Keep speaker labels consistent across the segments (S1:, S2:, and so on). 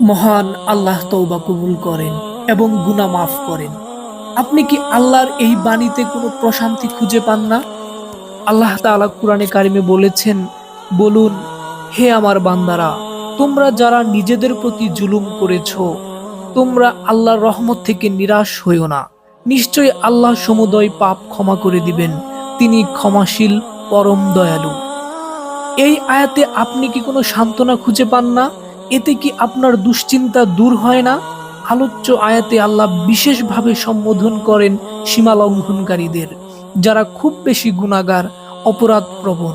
S1: মহান আল্লাহ তৌবা কবুল করেন এবং গুনাহ মাফ করেন। আপনি কি আল্লাহর এই বাণীতে কোনো প্রশান্তি খুঁজে পান না? আল্লাহ তাআলা কোরআনে কারিমে বলেছেন, বলুন, হে আমার বান্দারা, তোমরা যারা নিজেদের প্রতি জুলুম করেছ, তোমরা আল্লাহর রহমত থেকে নিরাশ হইও না। নিশ্চয়ই আল্লাহ সমুদয় পাপ ক্ষমা করে দিবেন, তিনি ক্ষমাশীল, পরম দয়ালু। এই আয়াতে আপনি কি কোনো সান্ত্বনা খুঁজে পান না? এতে কি আপনার দুশ্চিন্তা দূর হয় না? আলোচ্য আয়াতে আল্লাহ বিশেষভাবে সম্বোধন করেন সীমা লঙ্ঘনকারীদের যারা খুব বেশি গুণাগার অপরাধ প্রবণ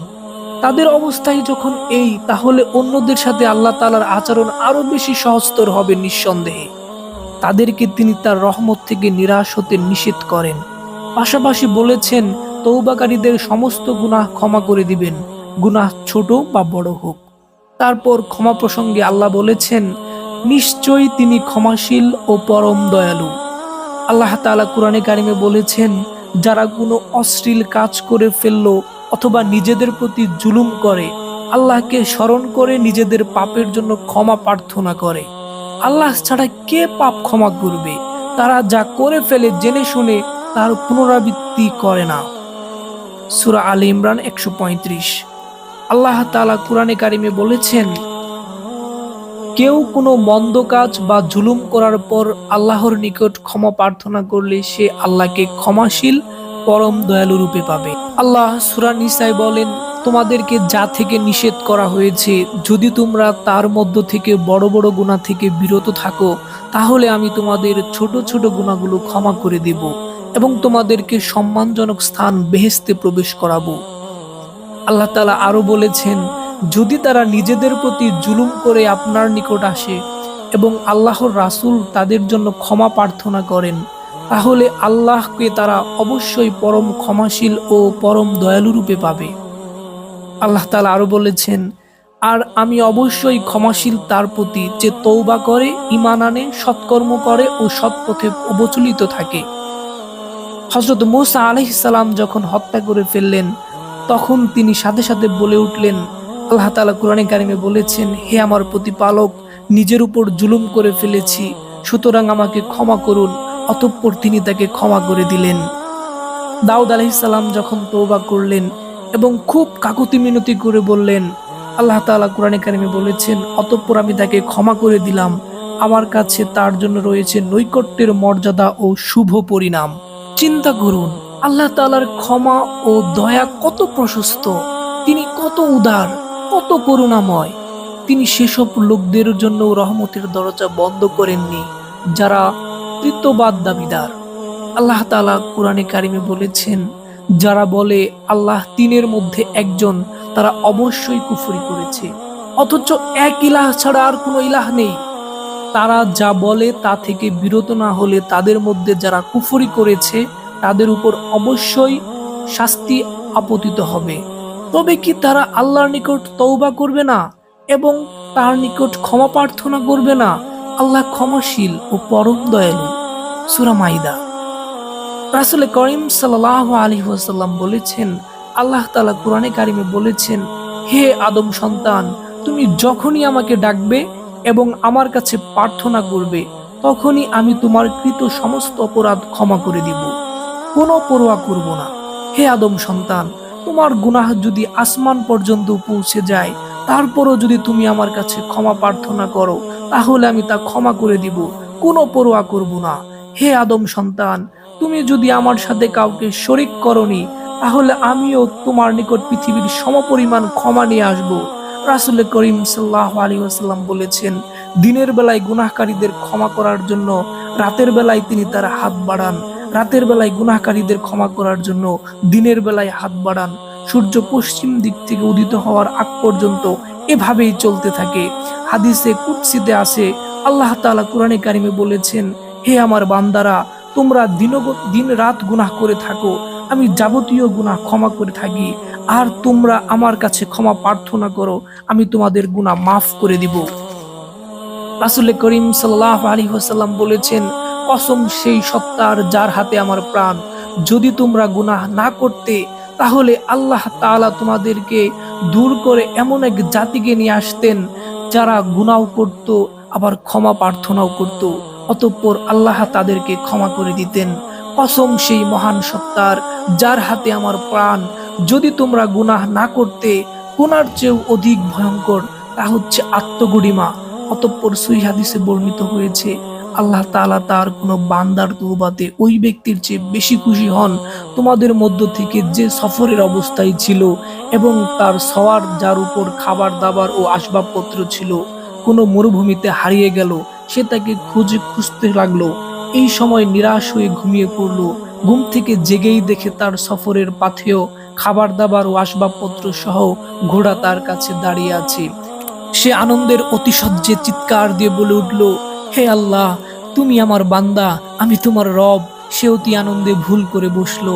S1: তাদের অবস্থায় যখন এই, তাহলে অন্যদের সাথে আল্লাহ তালার আচরণ আরও বেশি সহজতর হবে নিঃসন্দেহে। তাদেরকে তিনি তার রহমত থেকে নিরাশ হতে নিষেধ করেন। পাশাপাশি বলেছেন তৌবাকারীদের সমস্ত গুনাহ ক্ষমা করে দিবেন। গুনাহ ছোট বা বড় হোক। তারপর ক্ষমা প্রসঙ্গে আল্লাহ বলেছেন, নিশ্চয়ই তিনি ক্ষমাশীল ও পরম দয়ালু। আল্লাহ তাআলা কোরআনে কারিমে বলেছেন, যারা কোনো অশ্লীল কাজ করে ফেলল অথবা নিজেদের প্রতি জুলুম করে, আল্লাহকে স্মরণ করে নিজেদের পাপের জন্য ক্ষমা প্রার্থনা করে। আল্লাহ ছাড়া কে পাপ ক্ষমা করবে? তারা যা করে ফেলে জেনে শুনে তার পুনরাবৃত্তি করে না। সুরা আলী ইমরান একশো পঁয়ত্রিশ। আল্লাহ তালা কোরআনে কারিমে বলেছেন, কেউ কোনো মন্দ কাজ বা জুলুম করার পর আল্লাহর নিকট ক্ষমা প্রার্থনা করলে সে আল্লাহকে ক্ষমাশীল, পরম দয়ালু রূপে পাবে। আল্লাহ সুরা নিসাই বলেন, তোমাদেরকে যা থেকে নিষেধ করা হয়েছে, যদি তোমরা তার মধ্য থেকে বড় বড় গুণা থেকে বিরত থাকো, তাহলে আমি তোমাদের ছোট ছোট গুণাগুলো ক্ষমা করে দেব এবং তোমাদেরকে সম্মানজনক স্থান বেহেস্তে প্রবেশ করাবো। আল্লাহ তালা আরও বলেছেন, যদি তারা নিজেদের প্রতি জুলুম করে আপনার নিকট আসে এবং আল্লাহর রাসূল তাদের জন্য ক্ষমা প্রার্থনা করেন, তাহলে আল্লাহকে তারা অবশ্যই পরম ক্ষমাশীল ও পরম দয়ালু রূপে পাবে। আল্লাহ তালা আরও বলেছেন, আর আমি অবশ্যই ক্ষমাশীল তার প্রতি যে তৌবা করে ইমান আনে, সৎকর্ম করে ও সৎপথে অবচলিত থাকে। হজরত মোসা আলহিসাল্লাম যখন হত্যা করে ফেললেন তখন তিনি সাথে সাথে বলে উঠলেন, আল্লাহ তালা কোরআনে কারিমে বলেছেন, হে আমার প্রতিপালক, নিজের উপর জুলুম করে ফেলেছি, সুতরাং আমাকে ক্ষমা করুন, অতঃপর তিনি তাকে ক্ষমা করে দিলেন। দাউদ আলহিসাল্লাম যখন তৌবা করলেন এবং খুব কাকুতি মিনতি করে বললেন, আল্লাহ তাআলা কোরআনে কারিমে বলেছেন, অতঃপর আমি তাকে ক্ষমা করে দিলাম, আমার কাছে তার জন্য রয়েছে নৈকট্যের মর্যাদা ও শুভ পরিণাম। চিন্তা করুন আল্লাহ তাআলার ক্ষমা ও দয়া কত প্রশস্ত, তিনি কত উদার, কত করুণাময়। তিনি সেসব লোকদের জন্য রহমতের দরজা বন্ধ করেননি, যারা কৃতবাদ দাবিদার। আল্লাহ তালা কোরআনে কারিমে বলেছেন, যারা বলে আল্লাহ তিনের মধ্যে একজন, তারা অবশ্যই কুফরি করেছে। অথচ এক ইলাহ ছাড়া আর কোনো ইলাহ নেই। তারা যা বলে তা থেকে বিরত না হলে তাদের মধ্যে যারা কুফরি করেছে তাদের উপর অবশ্যই শাস্তি আপতিত হবে। তবে কি তারা আল্লাহর নিকট তওবা করবে না এবং তার নিকট ক্ষমা প্রার্থনা করবে না? আল্লাহ ক্ষমাশীল ও পরম দয়ালু। সুরা মাইদা। রাসুল করিম সাল্লাহ আলী ওয়াসাল্লাম বলেছেন, আল্লাহ তালা কোরআনে কারিমে বলেছেন, হে আদম সন্তান, তুমি যখনই আমাকে ডাকবে এবং আমার কাছে প্রার্থনা করবে, তখনই আমি তোমার কৃত সমস্ত অপরাধ ক্ষমা করে দিব। কোনো পরোয়া করব না। হে আদম সন্তান, তোমার গুনাহ যদি আসমান পর্যন্ত পৌঁছে যায়, তারপরও যদি তুমি আমার কাছে ক্ষমা প্রার্থনা করো, তাহলে আমি তা ক্ষমা করে দিব, কোনো পরোয়া করব না। হে আদম সন্তান, তুমি যদি আমার সাথে কাউকে শরিক করনি, তাহলে আমিও তোমার নিকট পৃথিবীর সমপরিমাণ ক্ষমা নিয়ে আসব। রাসুল করিম সাল্লাহ আলী আসাল্লাম বলেছেন, দিনের বেলায় গুনাহকারীদের ক্ষমা করার জন্য রাতের বেলায় তিনি তার হাত বাড়ান। রাতের বেলায় গুনাহকারীদের ক্ষমা করার জন্য দিনের বেলায় হাত বাড়ান। সূর্য পশ্চিম দিক থেকে উদিত হওয়ার আগ পর্যন্ত এভাবেই চলতে থাকে। হাদিসে কুৎসিতে আসে আল্লাহ তাআলা কোরআনে কারিমে বলেছেন, হে আমার বান্দারা, তোমরা দিন দিন রাত গুনাহ করে থাকো। আমি যাবতীয় গুনাহ ক্ষমা করে থাকি। আর তোমরা আমার কাছে ক্ষমা প্রার্থনা করো। আমি তোমাদের গুনাহ মাফ করে দিব। রাসুল করিম সাল্লাহ আলী ওয়াসাল্লাম বলেছেন কসম সেই সত্তার যার হাতে আমার প্রাণ। যদি তোমরা গুনাহ না করতে, তাহলে আল্লাহ তাআলা তোমাদেরকে দূর করে এমন এক জাতিকে নিয়ে আসতেন, যারা গুনাহ করত, আবার ক্ষমা প্রার্থনাও করত। অতঃপর আল্লাহ তাদেরকে ক্ষমা করে দিতেন। কসম সেই মহান সত্তার যার হাতে আমার প্রাণ। যদি তোমরা গুনাহ না করতে, গুনার চেয়েও অধিক ভয়ঙ্কর, তা হচ্ছে আত্মগরিমা। অতঃপর সুই হাদিসে বর্ণিত হয়েছে আল্লাহ তাআলা তার কোনো বান্দার তৌবাতে ওই ব্যক্তির চেয়ে বেশি খুশি হন। তোমাদের মধ্য থেকে যে সফরের অবস্থায় ছিল এবং তার সওয়ার যার উপর খাবার দাবার ও আসবাবপত্র ছিল, কোনো মরুভূমিতে হারিয়ে গেল, সে তাকে খুঁজে খুঁজতে লাগল। এই সময় নিরাশ হয়ে ঘুমিয়ে পড়ল। ঘুম থেকে জেগেই দেখে তার সফরের পাথেও খাবার দাবার ও আসবাবপত্র সহ ঘোড়া তার কাছে দাঁড়িয়ে আছে। সে আনন্দের অতিশয্যে চিৎকার দিয়ে বলে উঠল হে আল্লাহ, তুমি আমার বান্দা, আমি তোমার রব। সে অতি আনন্দে ভুল করে বসল।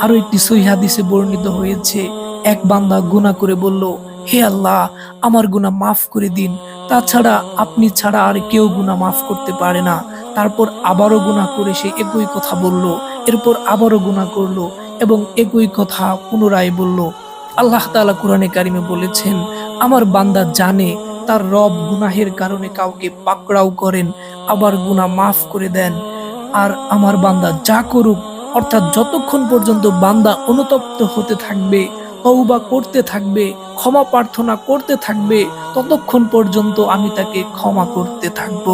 S1: আরও একটি সহি হাদিসে বর্ণিত হয়েছে, এক বান্দা গুনাহ করে বলল, হে আল্লাহ, আমার গুনাহ মাফ করে দিন। তাছাড়া আপনি ছাড়া আর কেউ গুনাহ মাফ করতে পারে না। তারপর আবারও গুনাহ করে সে একই কথা বলল। এরপর আবারও গুনাহ করল এবং একই কথা পুনরায় বলল। আল্লাহ তাআলা কোরআনে কারিমে বলেছেন, আমার বান্দা জানে তার রব গুনাহের কারণে কাউকে পাকড়াও করেন, আবার গুনা মাফ করে দেন। আর আমার বান্দা যা করুক, অর্থাৎ যতক্ষণ পর্যন্ত বান্দা অনুতপ্ত হতে থাকবে তৌবা করতে থাকবে, ক্ষমা প্রার্থনা করতে থাকবে, ততক্ষণ পর্যন্ত আমি তাকে ক্ষমা করতে থাকব।